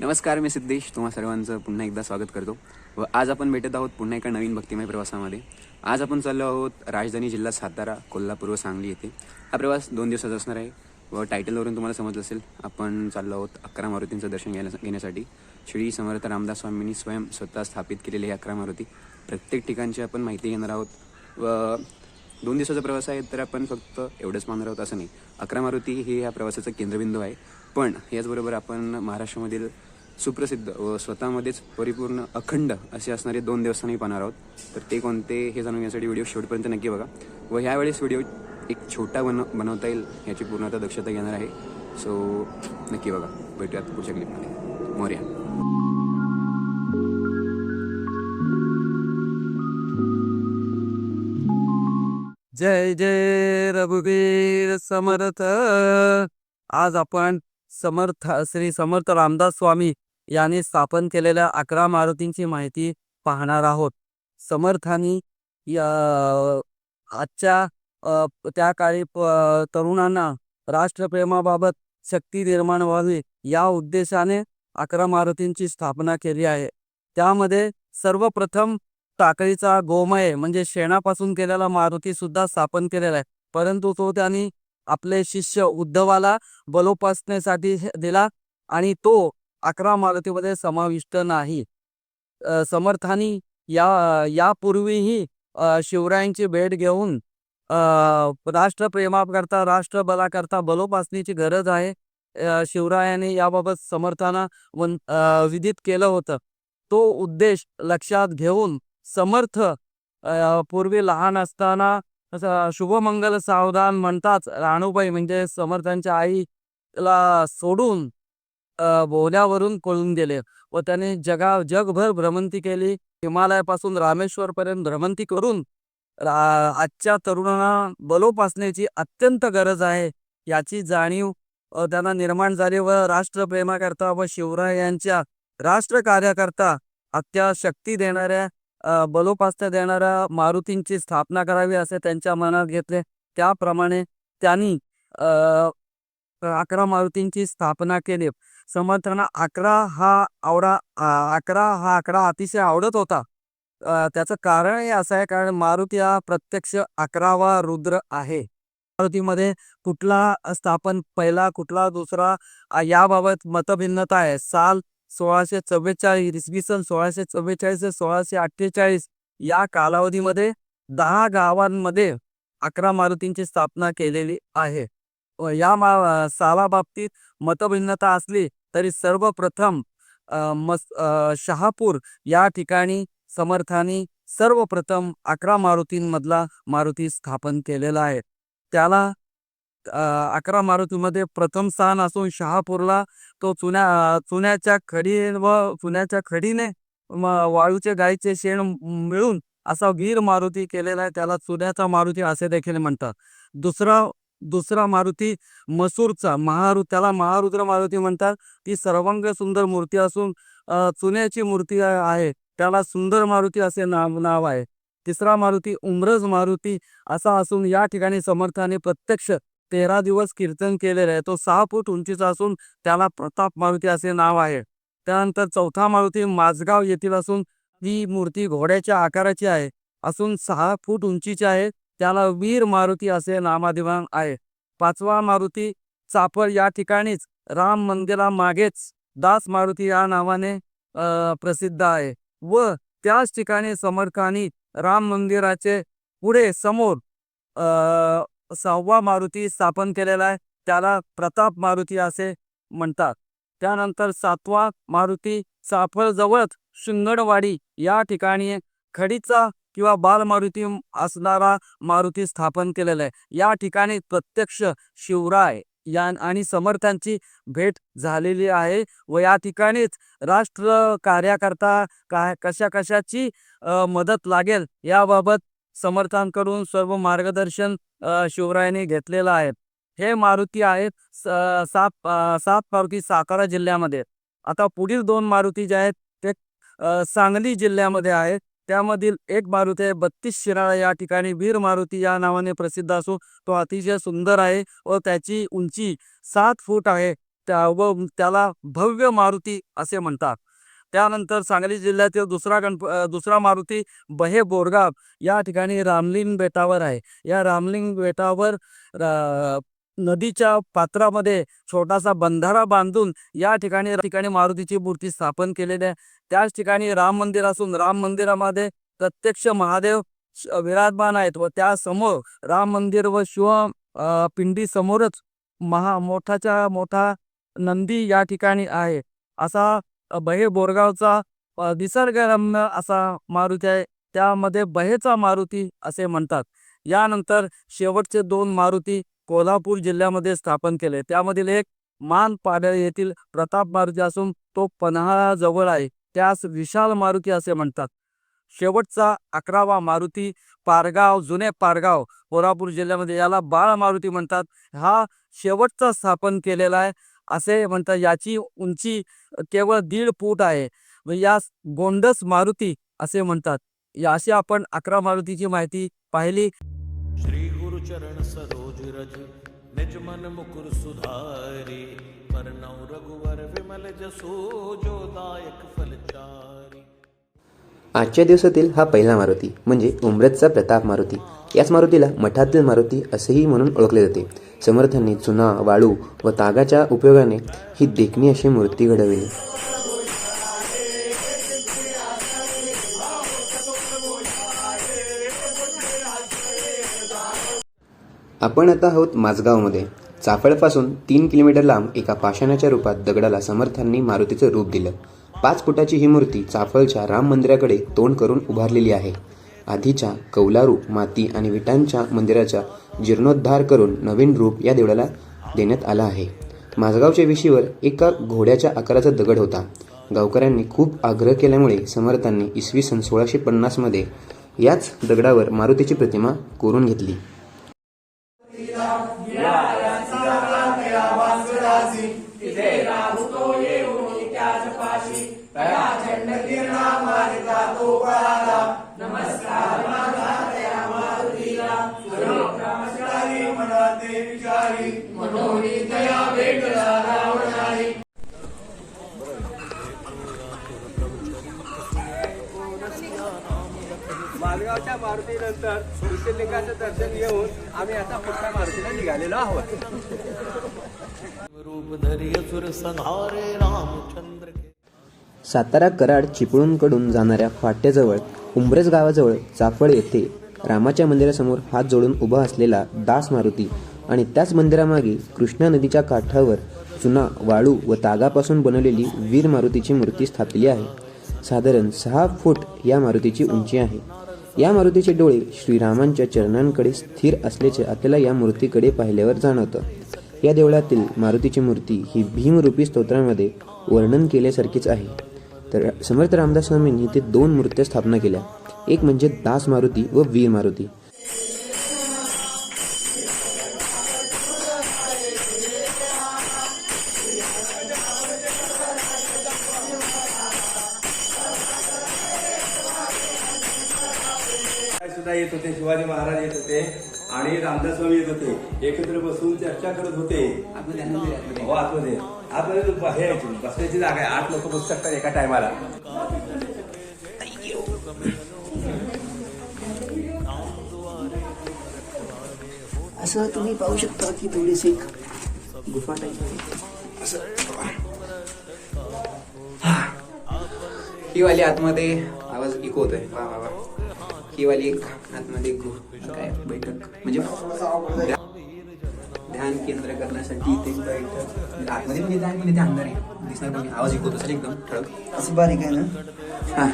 नमस्कार मी सिद्धेश. तुम्हा सर्वांचं पुन्हा एकदा स्वागत करतो. व आज आपण भेटत आहोत पुन्हा एका नवीन भक्तिमय प्रवासामध्ये. आज आपण चाललो आहोत राजधानी जिल्हा सातारा कोल्हापूर व सांगली येथे. हा प्रवास दोन दिवसाचा असणार आहे. व टायटलवरून तुम्हाला समजलं असेल आपण चाललो आहोत अकरा मारुतींचं दर्शन घ्यायला घेण्यासाठी. श्री समर्थ रामदास स्वामींनी स्वयं स्वतः स्थापित केलेले हे अकरा मारुती. प्रत्येक ठिकाणची आपण माहिती घेणार आहोत. व दोन दिवसाचा प्रवास आहे तर आपण फक्त एवढंच मानणार आहोत असं नाही. अकरा मारुती हे ह्या प्रवासाचं केंद्रबिंदू आहे. पण याचबरोबर आपण महाराष्ट्रामधील सुप्रसिद्ध व स्वतःमध्येच परिपूर्ण अखंड असे असणारे दोन देवस्थानही पाहणार आहोत. तर ते कोणते हे जाणून घेण्यासाठी व्हिडिओ शेवटपर्यंत नक्की बघा. व ह्यावेळेस व्हिडिओ एक छोटा बन बनवता येईल याची पूर्णतः दक्षता घेणार आहे. सो नक्की बघा. भेटूयात पुढच्या क्लिपमध्ये मोर्या. जय जय रघुवीर समर्थ. आज आपण समर्थ श्री समर्थ रामदास स्वामी याने स्थापन केलेल्या अकरा मारुतींची माहिती पाहणार आहोत. समर्थांनी आजच्या त्या काळी तरुणांना राष्ट्रप्रेमाबाबत शक्ती निर्माण व्हावी या उद्देशाने अकरा मारुतींची स्थापना केली आहे. त्यामध्ये सर्वप्रथम टाकळीचा गोमय म्हणजे शेणापासून केलेला मारुती सुद्धा स्थापन केलेला आहे. परंतु तो त्यांनी आपले शिष्य उद्धवाला बलोपासण्यासाठी दिला आणि तो अकरा मारुतीमध्ये समाविष्ट नाही. समर्थानी या यापूर्वीही शिवरायांची भेट घेऊन राष्ट्रप्रेमाकरता राष्ट्रबलाकरता बलोपासनेची गरज आहे. शिवरायाने याबाबत समर्थांना वन विदित केलं होतं. तो उद्देश लक्षात घेऊन समर्थ पूर्वी लहान असताना शुभमंगल सावधान म्हणताच राणूबाई म्हणजे समर्थांच्या आईला सोडून बोहल्यावरून पळून गेले व त्याने जगा जगभर भ्रमंती केली. हिमालयापासून रामेश्वरपर्यंत भ्रमंती करून आजच्या तरुणांना बलोपासनेची अत्यंत गरज आहे. याची जाणीव त्यांना निर्माण झाली व राष्ट्रप्रेमाकरता व शिवराय यांच्या राष्ट्रकार्याकरता अत्या शक्ती देणाऱ्या अ, बलोपासना देणाऱ्या मारुतींची स्थापना करावी असे त्यांच्या मनात घेतले. त्याप्रमाणे त्यांनी अं अकरा मारुतींची स्थापना केली. समर्थांना अकरा हा आवडा अकरा हा आकडा अतिशय आवडत होता. त्याचं कारण हे असं आहे कारण मारुती हा प्रत्यक्ष अकरावा रुद्र आहे. मारुतीमध्ये कुठला स्थापन पहिला कुठला दुसरा याबाबत मतभिन्नता आहे. साल सोळाशे चव्वेचाळीस इसवी सन सोळाशे चव्वेचाळीस ते सोळाशे अठ्ठेचाळीस या कालावधीमध्ये दहा गावांमध्ये अकरा मारुतींची स्थापना केलेली आहे. या मा सालाबाबतीत मतभिन्नता असली तरी सर्वप्रथम मस शहापूर या ठिकाणी समर्थांनी सर्वप्रथम अकरा मारुतींमधला मारुती स्थापन केलेला आहे. त्याला अकरा मारुतीमध्ये प्रथम स्थान असून शहापूरला तो चुन्या चुन्याच्या खडी व चुन्याच्या खडीने वाळूचे गाईचे शेण मिळून असा वीर मारुती केलेला आहे. त्याला चुन्याचा मारुती असे देखील म्हणतात. दुसरा दुसरा मारुती मसूरचा. महारु त्याला महारुद्र मारुती म्हणतात. ती सर्वांग सुंदर मूर्ती असून चुन्याची मूर्ती आहे. त्याला सुंदर मारुती असे नाव नाव आहे. तिसरा मारुती उमरज मारुती असा असून या ठिकाणी समर्थाने प्रत्यक्ष तेरा दिवस कीर्तन केलेलं आहे. तो सहा फूट उंचीचा असून त्याला प्रताप मारुती असे नाव आहे. त्यानंतर चौथा मारुती माझगाव येथील असून ही मूर्ती घोड्याच्या आकाराची आहे. असून सहा फूट उंचीची आहे. त्याला वीर मारुती असे नामाधिमान आहे. पाचवा मारुती चाफळ या ठिकाणीच राम मंदिरामागेच दास मारुती या नावाने प्रसिद्ध आहे. व त्याच ठिकाणी समर्थांनी राम मंदिराचे पुढे समोर सहावा मारुती स्थापन केलेला आहे. त्याला प्रताप मारुती असे म्हणतात. त्यानंतर सातवा मारुती चाफळजवळच शिंगणवाडी या ठिकाणी खडीचा किंवा बालमारुती असणारा मारुती स्थापन केलेला आहे. या ठिकाणी प्रत्यक्ष शिवराय या आणि समर्थांची भेट झालेली आहे व या ठिकाणीच राष्ट्र कार्याकरता काय कशा कशाची मदत लागेल याबाबत समर्थांकडून सर्व मार्गदर्शन शिवरायाने घेतलेलं आहे. हे मारुती आहेत स- सात सात मारुती सातारा जिल्ह्यामध्ये. आता पुढील दोन मारुती जे आहेत ते सांगली जिल्ह्यामध्ये आहेत. त्यामधील एक मारुती आहे बत्तीस शिराळा या ठिकाणी वीर मारुती या नावाने प्रसिद्ध असून तो अतिशय सुंदर आहे व त्याची उंची सात फूट आहे. त्या व त्याला भव्य मारुती असे म्हणतात. त्यानंतर सांगली जिल्ह्यातील दुसरा गणप दुसरा मारुती बहे बोरगाव या ठिकाणी रामलिंग बेटावर आहे. या रामलिंग बेटावर रा- नदीच्या पात्रामध्ये छोटासा बंधारा बांधून या ठिकाणी ठिकाणी मारुतीची मूर्ती स्थापन केलेली आहे. त्याच ठिकाणी राम मंदिर असून राम मंदिरामध्ये प्रत्यक्ष महादेव विराजमान आहेत व त्यासमोर राम मंदिर व शिव पिंडी समोरच महा मोठाच्या मोठा नंदी या ठिकाणी आहे. असा बहे बोरगावचा निसर्गरम्य असा मारुती आहे. त्यामध्ये बहेचा मारुती असे म्हणतात. यानंतर शेवटचे दोन मारुती कोल्हापूर जिल्ह्यामध्ये स्थापन केले. त्यामधील एक मान पाडळ येथील प्रताप मारुती असून तो पन्हाळा जवळ आहे. त्यास विशाल मारुती असे म्हणतात. शेवटचा अकरावा मारुती पारगाव जुने पारगाव कोल्हापूर जिल्ह्यामध्ये याला बाळ मारुती म्हणतात. हा शेवटचा स्थापन केलेला आहे असे म्हणतात. याची उंची केवळ दीड फूट आहे. यास गोंडस मारुती असे म्हणतात. या अशी आपण अकरा मारुतीची माहिती पाहिली. श्री चरण सरोज रज निज मन मुकुर सुधारी परनौ रघुवर विमल जसो जो दायक फलचारी आजच्या दिवसातील हा पहिला मारुती म्हणजे उमरतचा प्रताप मारुती. याच मारुतीला मठातील मारुती असेही म्हणून ओळखले जाते. समर्थांनी चुना वाळू व तागाच्या उपयोगाने ही देखणी अशी मूर्ती घडविली. आपण आता आहोत माझगावमध्ये चाफळपासून तीन किलोमीटर लांब एका पाषाणाच्या रूपात दगडाला समर्थांनी मारुतीचं रूप दिलं. पाच फुटाची ही मूर्ती चाफळच्या राम मंदिराकडे तोंड करून उभारलेली आहे. आधीच्या कौलारू माती आणि विटांच्या मंदिराचा जीर्णोद्धार करून नवीन रूप या देवळाला देण्यात आला आहे. माझगावच्या विशीवर एका घोड्याच्या आकाराचा दगड होता. गावकऱ्यांनी खूप आग्रह केल्यामुळे समर्थांनी इसवी सन सोळाशे पन्नासमध्ये याच दगडावर मारुतीची प्रतिमा कोरून घेतली. मारुतीनंतर ज्योतिर्लिंगाचं दर्शन घेऊन आम्ही आता पुढच्या मारुतीला निघालेलो आहोत. सातारा कराड चिपळूणकडून जाणाऱ्या फाट्याजवळ उंब्रज गावाजवळ चाफळ येथे रामाच्या मंदिरासमोर हात जोडून उभा असलेला दास मारुती आणि त्याच मंदिरामागे कृष्णा नदीच्या काठावर चुना वाळू व तागापासून बनवलेली वीर मारुतीची मूर्ती स्थापली आहे. साधारण सहा फूट या मारुतीची उंची आहे. या मारुतीचे डोळे श्रीरामांच्या चरणांकडे स्थिर असल्याचे आपल्याला या मूर्तीकडे पाहिल्यावर जाणवतं. या देवळातील मारुतीची मूर्ती ही भीमरूपी स्तोत्रामध्ये वर्णन केल्यासारखीच आहे. तर समर्थ रामदास स्वामींनी इथे दोन मूर्त्या स्थापना केल्या. एक म्हणजे दास मारुती व वीर मारुती. सुद्धा येत होते शिवाजी महाराज येत होते आणि रामदास स्वामी येत होते. एकत्र बसून चर्चा करत होते. हो आतमध्ये. आतमध्ये हे आहे, बसण्याची जागा आहे. आठ लोक बसू शकतात एका टायमाला. असं तुम्ही पाहू शकता की थोडीशी एक गुफा टाईप. ही. वाली आतमध्ये आवाज इको होतोय. वा वा वा. ही वाली एक आतमध्ये गु- काय बैठक? म्हणजे ध्या- ध्यान केंद्र करण्यासाठी एक बैठक. म्हणजे आतमध्ये पण ध्यान इथे अंदर आहे. दिसणार पण आवाज इको होत असेल एकदम. ठळक. असं बारीक आहे ना? हा.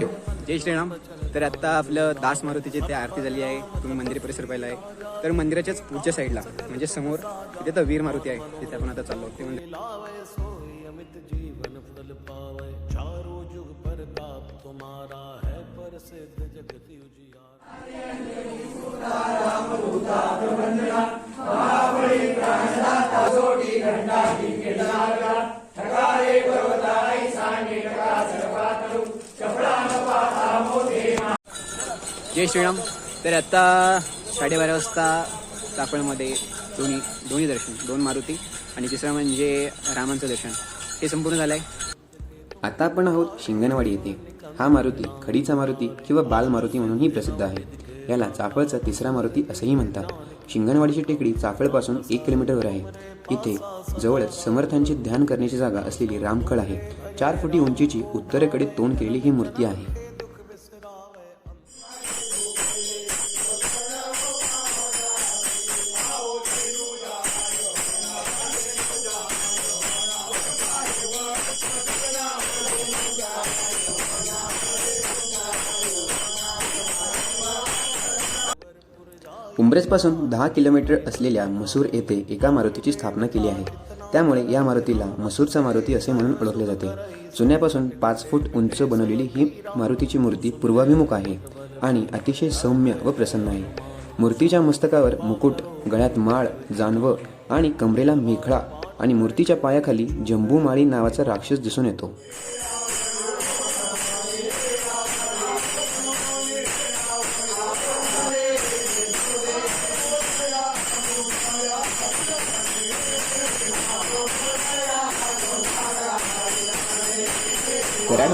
यो. जय श्रीराम. तर आता आपलं दास मारुतीची ते आरती झाली आहे. तुम्ही मंदिर परिसर पाहिला आहे तर मंदिराच्याच पुढच्या साईडला म्हणजे समोर तिथे तर वीर मारुती आहे. तिथे आपण आता चाललो. ते म्हणजे प्रसिद्ध जय श्रीराम. तर आता साडेबारा वाजता चाकणमध्ये दोन्ही दोन्ही दर्शन दोन मारुती आणि तिसरं म्हणजे रामांचं दर्शन. हे संपूर्ण झालं आहे आता आपण आहोत शिंगणवाडी येथे. हा मारुती खडीचा मारुती किंवा बाल मारुती म्हणूनही प्रसिद्ध आहे. याला चाफळचा तिसरा मारुती असंही म्हणतात. शिंगणवाडीची टेकडी चाफळपासून एक किलोमीटरवर आहे. इथे जवळच समर्थांची ध्यान करण्याची जागा असलेली रामखळ आहे. चार फुटी उंचीची उत्तरेकडे तोंड केलेली ही मूर्ती आहे. उंब्रजपासून दहा किलोमीटर असलेल्या मसूर येथे एका मारुतीची स्थापना केली आहे. त्यामुळे या मारुतीला मसूरचा मारुती असे म्हणून ओळखले जाते. जुन्यापासून पाच फूट उंच बनवलेली ही मारुतीची मूर्ती पूर्वाभिमुख आहे आणि अतिशय सौम्य व प्रसन्न आहे. मूर्तीच्या मस्तकावर मुकुट गळ्यात माळ जानवं आणि कमरेला मेखळा आणि मूर्तीच्या पायाखाली जंबूमाळी नावाचा राक्षस दिसून येतो.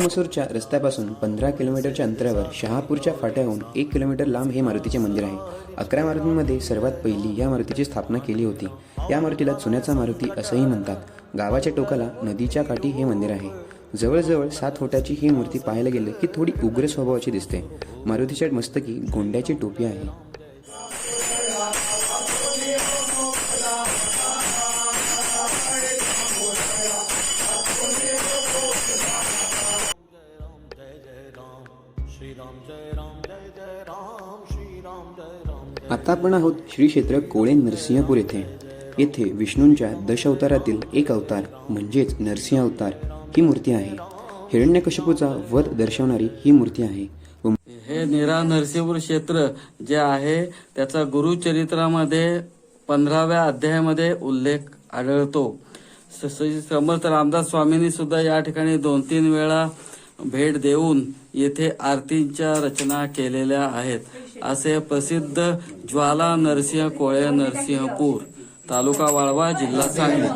कराड मसूरच्या रस्त्यापासून पंधरा किलोमीटरच्या अंतरावर शहापूरच्या फाट्याहून एक किलोमीटर लांब हे मारुतीचे मंदिर आहे. अकरा मारुतींमध्ये सर्वात पहिली या मारुतीची स्थापना केली होती. या मारुतीला चुन्याचा मारुती असंही म्हणतात. गावाच्या टोकाला नदीच्या काठी हे मंदिर आहे. जवळजवळ सात फुटाची ही मूर्ती पाहायला गेलं की थोडी उग्र स्वभावाची दिसते. मारुतीच्या मस्तकी गोंड्याची टोपी आहे. आपण आहोत श्री क्षेत्र कोळे नरसिंहपूर येथे. येथे विष्णूंच्या दश अवतारातील एक अवतार म्हणजेच नरसिंह अवतार ही मूर्ती आहे. हिरण्यकशपूचा वध दर्शवणारी ही मूर्ती आहे. हे निरा नरसिंहपूर क्षेत्र जे आहे त्याचा गुरुचरित्रामध्ये पंधराव्या अध्यायामध्ये उल्लेख आढळतो. समर्थ रामदास स्वामींनी सुद्धा या ठिकाणी दोन तीन वेळा भेट देऊन येथे आरतींच्या रचना केलेल्या आहेत. असे प्रसिद्ध ज्वाला नरसिंह कोळे नरसिंहपूर तालुका वाळवा जिल्हा सांगली.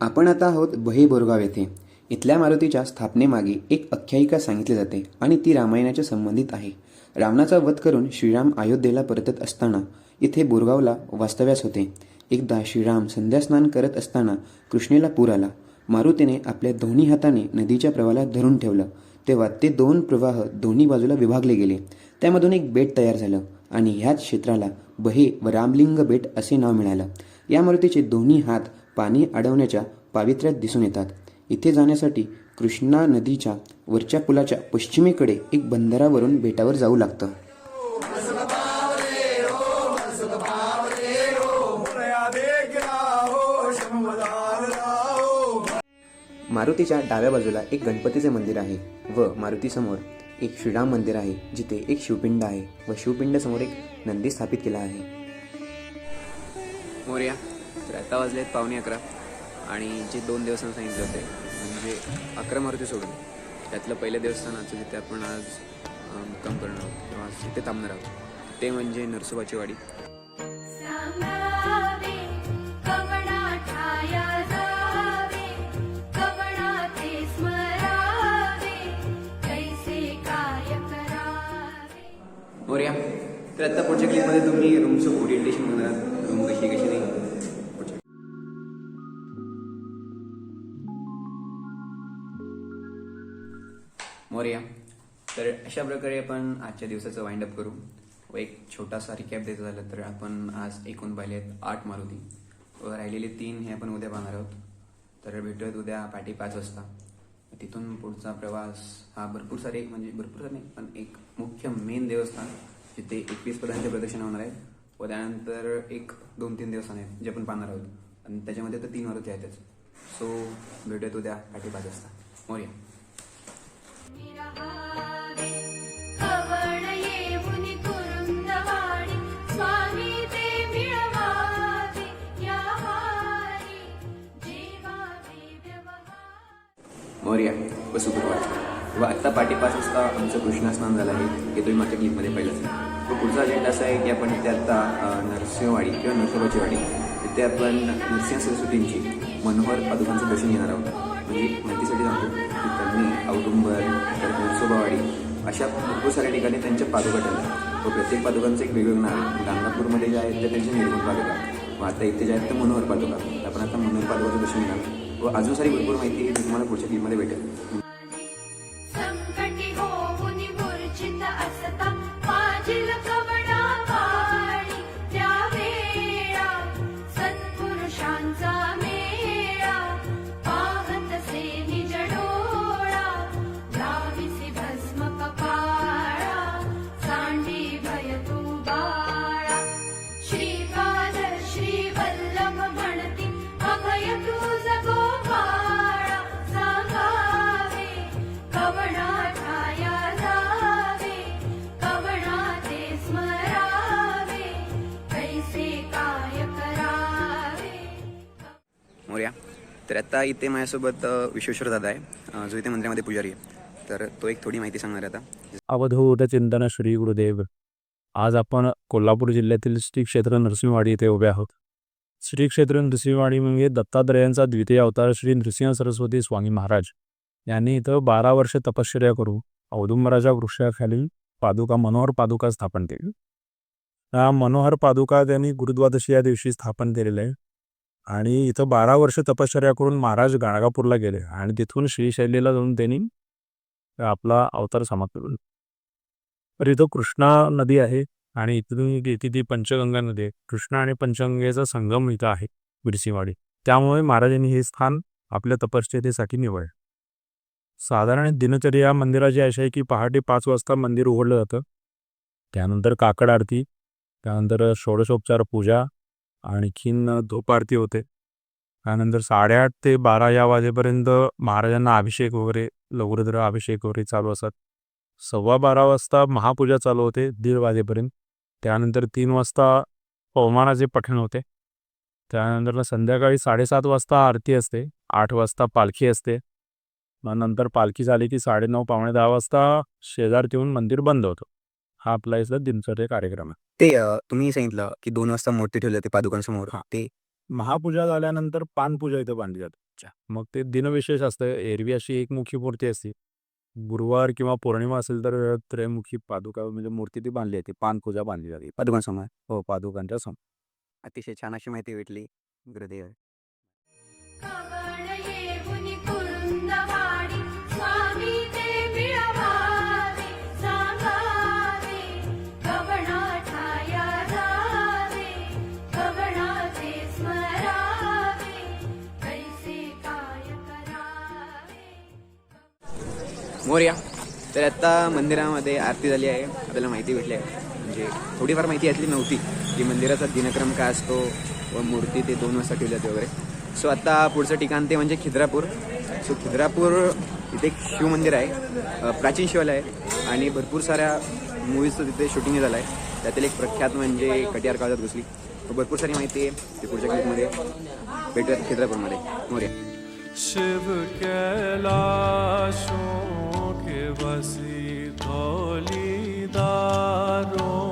आपण आता आहोत बहे बोरगाव येथे. इथल्या मारुतीच्या स्थापनेमागे एक आख्यायिका सांगितली जाते आणि ती रामायणाच्या संबंधित आहे. रावणाचा वध करून श्रीराम अयोध्येला परतत असताना इथे बोरगावला वास्तव्यास होते. एकदा श्रीराम संध्यास्नान करत असताना कृष्णेला पूर आला. मारुतीने आपल्या दोन्ही हाताने नदीच्या प्रवाहाला धरून ठेवलं. तेव्हा ते दोन प्रवाह दोन्ही बाजूला विभागले गेले. त्यामधून एक बेट तयार झालं आणि ह्याच क्षेत्राला बहे व रामलिंग बेट असे नाव मिळालं. या मारुतीचे दोन्ही हात पाणी अडवण्याच्या पावित्र्यात दिसून येतात. इथे जाण्यासाठी कृष्णा नदीच्या वरच्या पुलाच्या पश्चिमेकडे एक बंदरावरून बेटावर जाऊ लागतं. मारुतीच्या डाव्या बाजूला एक गणपतीचे मंदिर आहे व मारुतीसमोर एक श्रीराम मंदिर आहे जिथे एक शिवपिंड आहे व शिवपिंड समोर एक नंदी स्थापित केला आहे. मोर्या तर आता वाजलेत पावणे अकरा आणि जे दोन देवस्थान सांगितले होते म्हणजे अकरा मारुती सोडून त्यातलं पहिलं देवस्थानाचं जिथे आपण आज मुक्काम करणार आहोत किंवा आज तिथे थांबणार आहोत ते म्हणजे नरसोबाची वाडी. मोर्या तर आता पुढच्या क्लिपमध्ये तुम्ही रूमचं ओरिएंटेशन बघणार रूम कशी कशी नाही. पुढच्या मोर्या तर अशा प्रकारे आपण आजच्या दिवसाचं वाइंड अप करू. व एक छोटासा रिकॅप द्यायचं झालं तर आपण आज एकूण पाहिले आहेत आठ मारुती. व राहिलेले तीन हे आपण उद्या पाहणार आहोत. तर भेटूयात उद्या पाठी पाच वाजता. तिथून पुढचा प्रवास हा भरपूर सारे एक म्हणजे भरपूर सारे नाही पण एक मुख्य मेन देवस्थान जिथे एकवीस पदांचे प्रदर्शन होणार आहे व त्यानंतर एक दोन तीन देवस्थान आहेत जे आपण पाहणार आहोत. आणि त्याच्यामध्ये तर तीन मारुती आहेतच. सो भेटूयात उद्या. पहाटे पाच वाजता मोर्या. वारी व व आत्ता पाठी पाच वाजता आमचं कृष्णा स्नान झालं आहे. हे तुम्ही माझ्या क्लिपमध्ये पाहिलंच आहे. व पुढचा अजेंडा असा आहे की आपण इथे आत्ता नरसिंहवाडी किंवा नरसोबाची वाडी तिथे आपण नरसिंह सरस्वतींची मनोहर पादुकांचं दर्शन घेणार आहोत. म्हणजे माहितीसाठी सांगतो की त्यांनी औदुंबर तर नरसोबावाडी अशा भरपूर साऱ्या ठिकाणी त्यांच्या पादुका ठेवल्या. व प्रत्येक पादुकांचं एक वेगवेगळं नाव आहे. गाणगापूरमध्ये जे आहेत त्या त्यांची निर्गुण पादुका. व आता इथे जे आहेत ते मनोहर पादुका. तर आपण आता मनोहर पादुकाचं दर्शन घेणार व अजून सारी भरपूर माहिती तुम्हाला पुढच्या क्लिपमध्ये भेटेल. तर आता इथे माझ्यासोबत विश्वेश्वर दादा आहे. जो इथे मंदिरामध्ये पुजारी आहे. तर तो एक थोडी माहिती सांगणार आता. अवधूत चिंतन श्री गुरुदेव. आज आपण कोल्हापूर जिल्ह्यातील श्री क्षेत्र नरसिंहवाडी येथे उभे आहोत. श्री क्षेत्र नृसिंहवाडी म्हणजे दत्तात्रयांचा द्वितीय अवतार श्री नृसिंह सरस्वती स्वामी महाराज. यांनी इथं बारा वर्ष तपश्चर्या करून औदुंबराच्या वृक्षाखाली पादुका मनोहर पादुका स्थापन केली. मनोहर पादुका त्यांनी गुरुद्वादशी या दिवशी स्थापन केलेलं आहे आणि इथं बारा वर्ष तपश्चर्या करून महाराज गाणगापूरला गेले आणि तिथून श्रीशैलीला जाऊन त्यांनी आपला अवतार समाप्त केला. तर इथं कृष्णा नदी आहे आणि इथून इथे ती पंचगंगा नदी आहे. कृष्णा आणि पंचगंगेचा संगम इथं आहे बिरसिंगवाडी त्यामुळे महाराजांनी हे स्थान आपल्या तपश्चर्येसाठी निवडले. साधारण दिनचर्या मंदिराची अशी आहे की पहाटे पाच वाजता मंदिर उघडलं जातं. त्यानंतर काकड आरती त्यानंतर षोडशोपचार पूजा आणखीन धूप आरती होते. त्यानंतर साडेआठ ते बारा या वाजेपर्यंत महाराजांना अभिषेक वगैरे लघुरुद्र अभिषेक वगैरे चालू असतात सव्वा बारा वाजता महापूजा चालू होते दीड वाजेपर्यंत. त्यानंतर तीन वाजता पवमानाचे पठण होते. त्यानंतर संध्याकाळी साडेसात वाजता आरती असते आठ वाजता पालखी असते. मग नंतर पालखी झाली की साडेनऊ पावणे दहा वाजता शेजारती येऊन मंदिर बंद होतं. हा आपला इथला दिनचर्या कार्यक्रम आहे. ते अ, तुम्ही सांगितलं की दोन वाजता मूर्ती ठेवली ते पादुकांसमोर. ते महापूजा झाल्यानंतर पानपूजा इथं बांधली जाते. मग ते दिनविशेष असतं. एरवी अशी एक मुखी मूर्ती असते. गुरुवार किंवा पौर्णिमा असेल तर त्रयमुखी पादुका म्हणजे मूर्ती ती बांधली जाते. पानपूजा बांधली जाते. पादुकांसमोर. हो पादुकांच्या समोर अतिशय छान अशी माहिती भेटली. गुरुदेव कवण येऊनी मोर्या. तर आता मंदिरामध्ये आरती झाली आहे. आपल्याला माहिती भेटली आहे. म्हणजे थोडीफार माहिती असली नव्हती की मंदिराचा दिनक्रम काय असतो व मूर्ती ते दोन वाजता ठेवली जाते वगैरे. सो आता पुढचं ठिकाण ते म्हणजे खिद्रापूर. सो खिद्रापूर इथे एक शिवमंदिर आहे. प्राचीन शिवालय आहे. आणि भरपूर साऱ्या मूवीजचं तिथे शूटिंग झालं आहे. त्यातील एक प्रख्यात म्हणजे कटियार काळजात घुसली. तर भरपूर सारी माहिती आहे ते पुढच्या क्लिपमध्ये भेटूयात खिद्रापूरमध्ये. मोर्या. शिव केला के बसी धौली दारों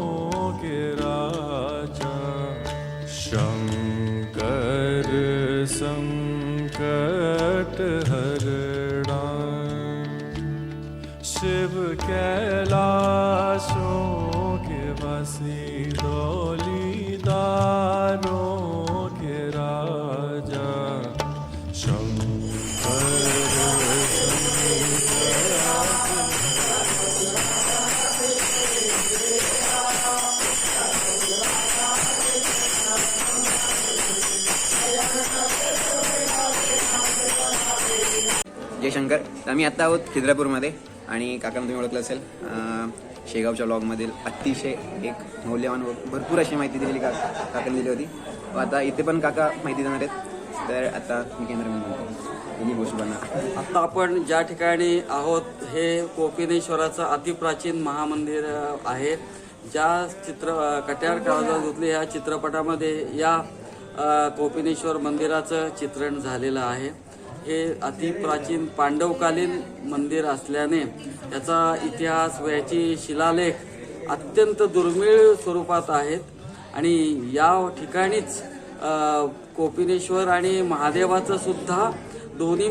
जय शंकर तर आम्ही आत्ता आहोत खिद्रापूरमध्ये आणि काकांना तुम्ही ओळखलं असेल शेगावच्या ब्लॉगमधील अतिशय एक मौल्यवान व भरपूर अशी माहिती दिलेली का काकांनी दिली होती. व आता इथे पण काका माहिती देणार आहेत. तर आता मी केंद्रमन म्हणतो आता आपण ज्या ठिकाणी आहोत हे कोपिनेश्वराचं अतिप्राचीन महामंदिर आहे. ज्या चित्र कट्यार काळजा धुतले या चित्रपटामध्ये या कोपिनेश्वर मंदिराचं चित्रण झालेलं आहे. हे अति प्राचीन पांडवकालीन मंदिर असल्याने त्याचा इतिहास व याची शिलालेख अत्यंत दुर्मिळ स्वरूपात आहेत. आणि या ठिकाणीच कोपिनेश्वर आणि महादेवाचं सुद्धा दोन्ही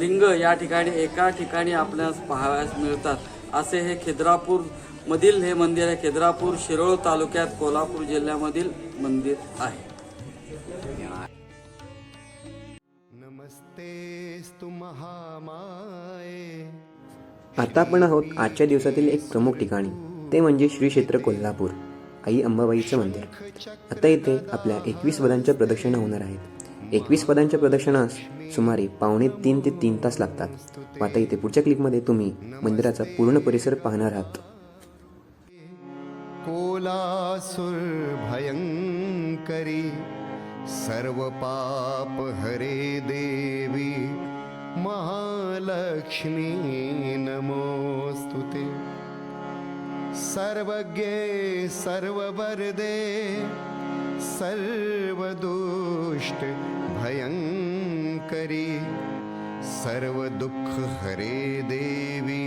लिंग या ठिकाणी एका ठिकाणी आपल्यास पाहावयास मिळतात. असे हे खिद्रापूर मधील हे मंदिर आहे. खिद्रापूर शिरोळ तालुक्यात कोल्हापूर जिल्ह्यामधील मंदिर आहे. आता आपण आहोत आजच्या दिवसातील एक प्रमुख ठिकाणी. ते म्हणजे श्री क्षेत्र कोल्हापूर आई अंबाबाईचं मंदिर. आता इथे आपल्या एकवीस पदांच्या प्रदक्षिणा होणार आहेत. एकवीस पदांच्या प्रदक्षिणास सुमारे पावणे तीन ते तीन तास लागतात. व आता इथे पुढच्या क्लिपमध्ये तुम्ही मंदिराचा पूर्ण परिसर पाहणार आहात. कोलासुर भयङ्करी सर्व पाप हरे देवी. महालक्ष्मी नमोऽस्तु ते। सर्वज्ञे सर्ववरदे सर्वदुष्ट भयङ्करी सर्वदुःख हरे देवी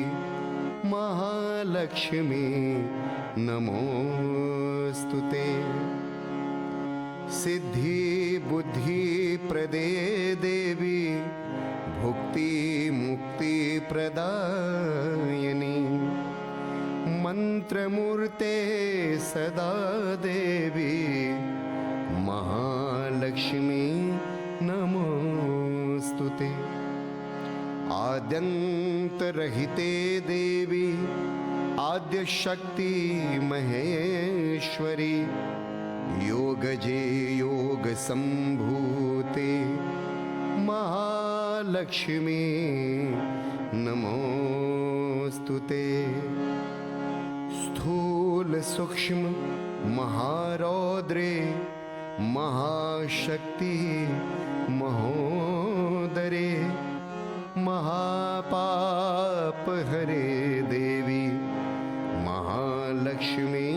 महालक्ष्मी नमोऽस्तु ते। सिद्धि बुद्धि वरदायिनी मन्त्रमूर्ते सदा देवी महालक्ष्मी नमोऽस्तु ते आद्यन्तरहिते देवी आद्यशक्ति महेश्वरी योगजे योगसम्भूते महालक्ष्मी नमोऽस्तु ते। स्थूल सूक्ष्म महारौद्रे महाशक्ति महोदरे महापाप हरे देवी महालक्ष्मी।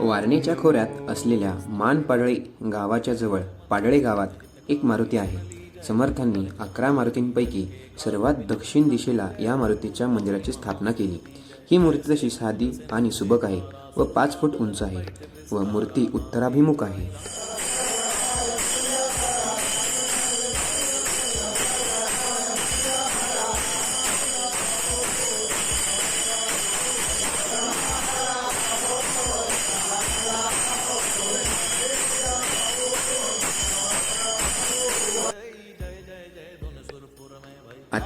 वारणीच्या खोऱ्यात असलेल्या मान पाडळी गावाच्या जवळ पाडळे गावात एक मारुती आहे. समर्थांनी अकरा मारुतींपैकी सर्वात दक्षिण दिशेला या मारुतीच्या मंदिराची स्थापना केली. ही मूर्ती तशी साधी आणि सुबक आहे व पाच फूट उंच आहे व मूर्ती उत्तराभिमुख आहे.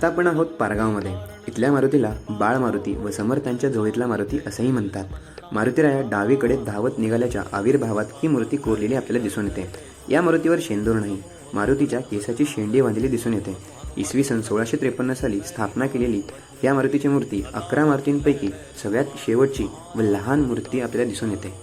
आता आपण आहोत पारगावमध्ये. इथल्या मारुतीला बाळ मारुती व समर्थांच्या जवळीतला मारुती असंही म्हणतात. मारुतीराया डावीकडे धावत निघाल्याच्या आविर्भावात ही मूर्ती कोरलेली आपल्याला दिसून येते. या मारुतीवर शेंदूर नाही मारुतीच्या केसाची शेंडी बांधलेली दिसून येते. इसवी सन सोळाशे त्रेपन्न साली स्थापना केलेली या मारुतीची मूर्ती अकरा मारुतींपैकी सगळ्यात शेवटची व लहान मूर्ती आपल्याला दिसून येते.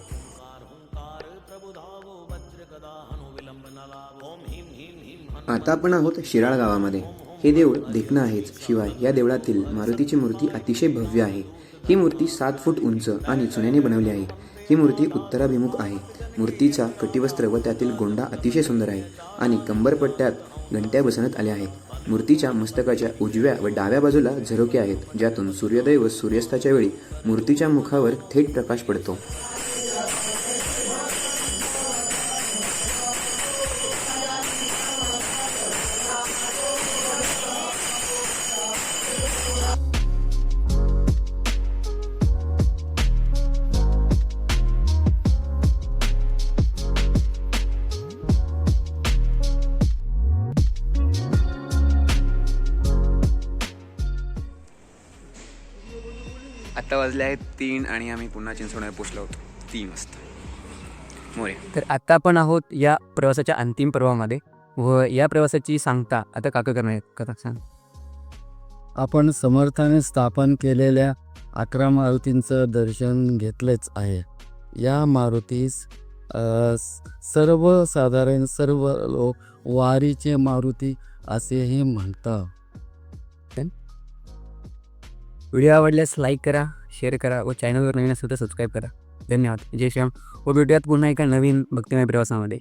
आता आपण आहोत शिराळ गावामध्ये. हे देऊळ देखणं आहेच. शिवाय या देवळातील मारुतीची मूर्ती अतिशय भव्य आहे. ही मूर्ती सात फूट उंच आणि चुन्याने बनवली आहे. ही मूर्ती उत्तराभिमुख आहे. मूर्तीचा कटिवस्त्र व त्यातील गोंडा अतिशय सुंदर आहे आणि कंबरपट्ट्यात घंट्या बसवण्यात आल्या आहेत. मूर्तीच्या मस्तकाच्या उजव्या व डाव्या बाजूला झरोके आहेत ज्यातून सूर्योदय व सूर्यास्ताच्या वेळी मूर्तीच्या मुखावर थेट प्रकाश पडतो. आता वाजले आहेत तीन आणि आम्ही पुन्हा चिंचवण्यात पोचलो होतो तीन वाजता. मोरे. तर आता आपण आहोत या प्रवासाच्या अंतिम पर्वामध्ये व या प्रवासाची सांगता आता काका करणार आहेत. कथा सांग. आपण समर्थाने स्थापन केलेल्या अकरा मारुतींचं दर्शन घेतलेच आहे. या मारुतीस सर्वसाधारण सर्व लोक वारीचे मारुती असेही म्हणतात. व्हिडिओ आवडल्यास लाईक करा. शेअर करा व चॅनलवर नवीन असेल तर सबस्क्राईब करा. धन्यवाद. जय श्याम व भेटूयात पुन्हा एका नवीन भक्तिमय प्रवासामध्ये.